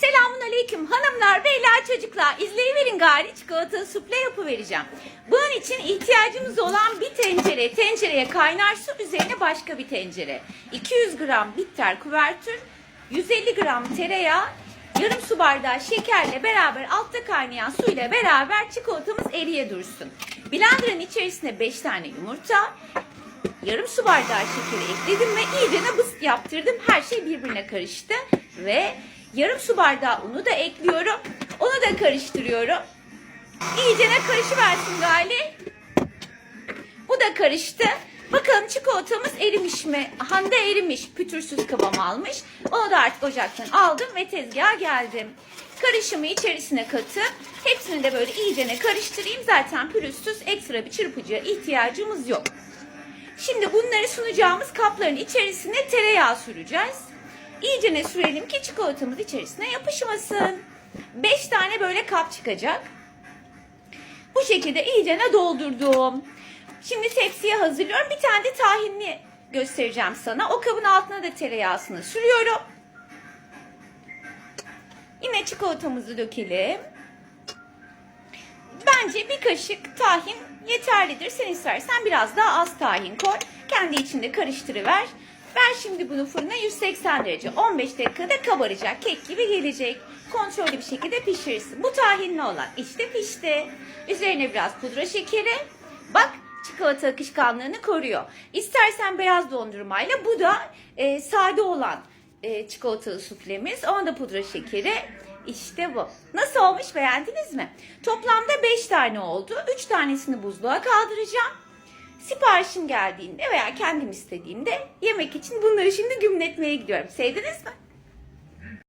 Selamun aleyküm hanımlar, beyler, çocuklar. İzleyiverin gari çikolatalı suple yapıvereceğim. Bunun için ihtiyacımız olan bir tencere, tencereye kaynar su üzerine başka bir tencere. 200 gram bitter kuvertür, 150 gram tereyağı, yarım su bardağı şekerle beraber altta kaynayan suyla beraber çikolatamız eriye dursun. Blenderın içerisine 5 tane yumurta, yarım su bardağı şekeri ekledim ve iyice bıst yaptırdım. Her şey birbirine karıştı ve yarım su bardağı unu da ekliyorum. Onu da karıştırıyorum. İyice karışıversin gali. Bu da karıştı. Bakalım çikolatamız erimiş mi? Hande erimiş, pütürsüz kıvam almış. Onu da artık ocaktan aldım ve tezgaha geldim. Karışımı içerisine katıp hepsini de böyle iyicene karıştırayım. Zaten pürüzsüz ekstra bir çırpıcıya ihtiyacımız yok. Şimdi bunları sunacağımız kapların içerisine tereyağı süreceğiz. İyicene sürelim ki çikolatamız içerisine yapışmasın. 5 tane böyle kap çıkacak. Bu şekilde iyicene doldurdum. Şimdi tepsiye hazırlıyorum. Bir tane de tahinli göstereceğim sana. O kabın altına da tereyağısını sürüyorum. Yine çikolatamızı dökelim. Bence bir kaşık tahin yeterlidir. Sen istersen biraz daha az tahin koy. Kendi içinde karıştırıver. Ver şimdi bunu fırına 180 derece. 15 dakikada kabaracak. Kek gibi gelecek. Kontrollü bir şekilde pişirirsin. Bu tahinli olan işte pişti. Üzerine biraz pudra şekeri. Bak çikolata akışkanlığını koruyor. İstersen beyaz dondurmayla bu da e, sade olan e, çikolatalı suflemiz. Ona da pudra şekeri. İşte bu. Nasıl olmuş beğendiniz mi? Toplamda 5 tane oldu. 3 tanesini buzluğa kaldıracağım. Siparişim geldiğinde veya kendim istediğimde yemek için bunları şimdi gümletmeye gidiyorum. Sevdiniz mi?